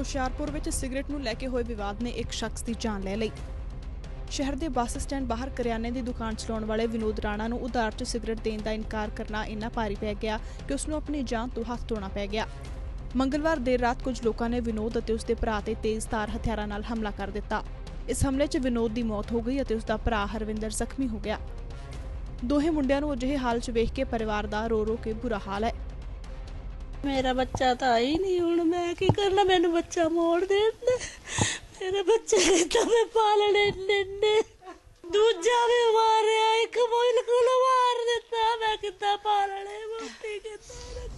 ਹੁਸ਼ਿਆਰਪੁਰ ਵਿੱਚ ਸਿਗਰਟ ਨੂੰ ਲੈ ਕੇ ਹੋਏ ਵਿਵਾਦ ਨੇ ਇੱਕ ਸ਼ਖਸ ਦੀ ਜਾਨ ਲੈ ਲਈ। ਸ਼ਹਿਰ ਦੇ ਬੱਸ ਸਟੈਂਡ ਬਾਹਰ ਕਰਿਆਨੇ ਦੀ ਦੁਕਾਨ ਚਲਾਉਣ ਵਾਲੇ ਵਿਨੋਦ ਰਾਣਾ ਨੂੰ ਉਧਾਰ 'ਚ ਸਿਗਰਟ ਦੇਣ ਦਾ ਇਨਕਾਰ ਕਰਨਾ ਇੰਨਾ ਭਾਰੀ ਪੈ ਗਿਆ ਕਿ ਉਸ ਨੂੰ ਆਪਣੀ ਜਾਨ ਤੋਂ ਹੱਥ ਧੋਣਾ ਪੈ ਗਿਆ। ਮੰਗਲਵਾਰ ਦੇਰ ਰਾਤ ਕੁਝ ਲੋਕਾਂ ਨੇ ਵਿਨੋਦ ਅਤੇ ਉਸ ਦੇ ਭਰਾ ਤੇ ਤੇਜ਼ਧਾਰ ਹਥਿਆਰਾਂ ਨਾਲ ਹਮਲਾ ਕਰ ਦਿੱਤਾ। ਇਸ ਹਮਲੇ 'ਚ ਵਿਨੋਦ ਦੀ ਮੌਤ ਹੋ ਗਈ ਅਤੇ ਉਸ ਦਾ ਭਰਾ ਹਰਵਿੰਦਰ ਜ਼ਖਮੀ ਹੋ ਗਿਆ। ਦੋਹੇ ਮੁੰਡਿਆਂ ਨੂੰ ਅਜਿਹੇ ਹਾਲ 'ਚ ਵੇਖ ਕੇ ਪਰਿਵਾਰ ਦਾ ਰੋ ਰੋ ਕੇ ਬੁਰਾ ਹਾਲ ਹੈ। ਮੇਰਾ ਬੱਚਾ ਤਾਂ ਆਈ ਨਹੀਂ ਹੁਣ। ਮੈਂ ਕੀ ਕਰਨਾ? ਮੈਨੂੰ ਬੱਚਾ ਮੋੜ ਦੇ। ਮੇਰਾ ਬੱਚਾ ਕਿੱਦਾਂ ਮੈਂ ਪਾਲਣੇ ਨੰਨੇ ਦੂਜਾ ਵੀ ਮਾਰਿਆ, ਇੱਕ ਬਿਲਕੁਲ ਮਾਰ ਦਿੱਤਾ। ਮੈਂ ਕਿੱਦਾਂ ਪਾਲਣੇ ਮੋਟੀ ਕਿੱਦਾਂ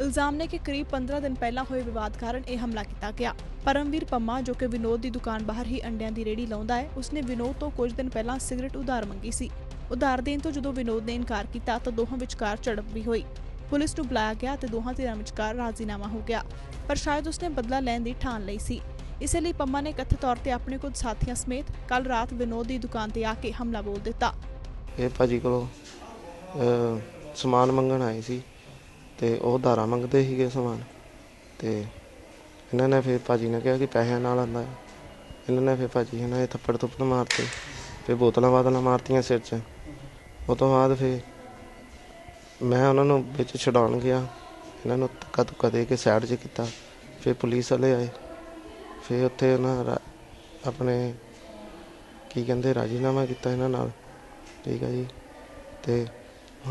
ਇਲਜ਼ਾਮ ਨੇ ਕਿ ਕਰੀਬ 15 ਦਿਨ ਪਹਿਲਾਂ ਹੋਏ ਵਿਵਾਦ ਕਾਰਨ ਇਹ ਹਮਲਾ ਕੀਤਾ ਗਿਆ। ਪਰਮਵੀਰ ਪੰਮਾ, ਜੋ ਕਿ ਵਿਨੋਦ ਦੀ ਦੁਕਾਨ ਬਾਹਰ ਹੀ ਅੰਡਿਆਂ ਦੀ ਰੇੜੀ ਲਾਉਂਦਾ ਹੈ, ਉਸਨੇ ਵਿਨੋਦ ਤੋਂ ਕੁਝ ਦਿਨ ਪਹਿਲਾਂ ਸਿਗਰਟ ਉਧਾਰ ਮੰਗੀ ਸੀ। ਉਧਾਰ ਦੇਣ ਤੋਂ ਜਦੋਂ ਵਿਨੋਦ ਨੇ ਇਨਕਾਰ ਕੀਤਾ, ਤਾਂ ਦੋਹਾਂ ਵਿਚਕਾਰ ਝੜਪ ਵੀ ਹੋਈ। ਪੁਲਿਸ ਨੂੰ ਬੁਲਾਇਆ ਗਿਆ ਤੇ ਦੋਹਾਂ ਧਿਰਾਂ ਵਿਚਕਾਰ ਰਾਜ਼ੀਨਾਮਾ ਹੋ ਗਿਆ ਪਰ ਸ਼ਾਇਦ ਉਸਨੇ ਬਦਲਾ ਲੈਣ ਦੀ ਠਾਣ ਲਈ ਸੀ। ਇਸੇ ਲਈ ਪੰਮਾ ਨੇ ਕਥਿਤ ਤੌਰ ਤੇ ਆਪਣੇ ਕੁਝ ਸਾਥੀਆਂ ਸਮੇਤ ਕੱਲ ਰਾਤ ਵਿਨੋਦ ਦੀ ਦੁਕਾਨ ਤੇ ਆ ਕੇ ਹਮਲਾ ਬੋਲ ਦਿੱਤਾ। ਇਹ ਭਾਜੀ ਕੋਲੋਂ ਅਹ, ਸਮਾਨ ਮੰਗਣ ਆਏ ਸੀ ਤੇ ਉਹ ਧਾਰਾ ਮੰਗਦੇ ਸੀਗੇ ਸਮਾਨ ਤੇ ਇਹਨਾਂ ਨੇ ਫਿਰ ਭਾਜੀ ਨੇ ਕਿਹਾ ਕਿ ਪੈਸਿਆਂ ਨਾਲ ਆਂਦਾ ਇਹਨਾਂ ਨੇ ਫਿਰ ਭਾਜੀ ਇਹਨਾਂ ਦੇ ਥੱਪੜ ਥੁੱਪੜ ਮਾਰਤੇ ਫਿਰ ਬੋਤਲਾਂ ਬਾਤਲਾਂ ਮਾਰਤੀਆਂ ਸਿਰ 'ਚ। ਉਹ ਤੋਂ ਬਾਅਦ ਫਿਰ ਮੈਂ ਉਹਨਾਂ ਨੂੰ ਵਿੱਚ ਛਡਾਉਣ ਗਿਆ। ਇਹਨਾਂ ਨੂੰ ਧੱਕਾ ਧੁੱਕਾ ਦੇ ਕੇ ਸਾਈਡ 'ਚ ਕੀਤਾ। ਫਿਰ ਪੁਲਿਸ ਵਾਲੇ ਆਏ। ਫਿਰ ਉੱਥੇ ਉਹਨਾਂ ਰਾ- ਆਪਣੇ ਕੀ ਕਹਿੰਦੇ, ਰਾਜੀਨਾਮਾ ਕੀਤਾ ਇਹਨਾਂ ਨਾਲ। ਠੀਕ ਹੈ ਜੀ। ਤੇ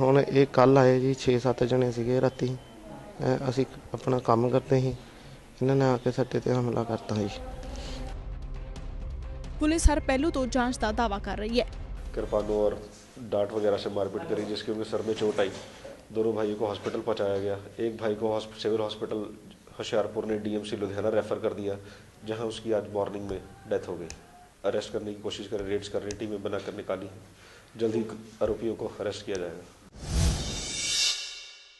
ਹੁਣ ਇਹ ਕੱਲ ਆਏ ਜੀ 6-7 ਜਣੇ ਸੀਗੇ ਰਾਤੀ। ਅਹ ਅਸੀਂ ਆਪਣਾ ਕੰਮ ਕਰਦੇ ਸੀ। ਇਹਨਾਂ ਨੇ ਆ ਕੇ ਸਾਡੇ ਤੇ ਹਮਲਾ ਕਰਤਾ ਜੀ। ਪੁਲਿਸ ਹਰ ਪਹਿਲੂ ਤੋਂ ਜਾਂਚ ਦਾ ਦਾਅਵਾ ਕਰ ਰਹੀ ਹੈ। कृपाणों और डांट वगैरह से मारपीट करी, जिसकी उनके सर में चोट आई। दोनों भाइयों को हॉस्पिटल पहुँचाया गया। एक भाई को सिविल हॉस्पिटल होशियारपुर ने डीएमसी लुधियाना रेफर कर दिया, जहाँ उसकी आज मॉर्निंग में डेथ हो गई। अरेस्ट करने की कोशिश करें रेड्स कर रही टीमें बनाकर निकाली। जल्द ही आरोपियों को अरेस्ट किया जाएगा।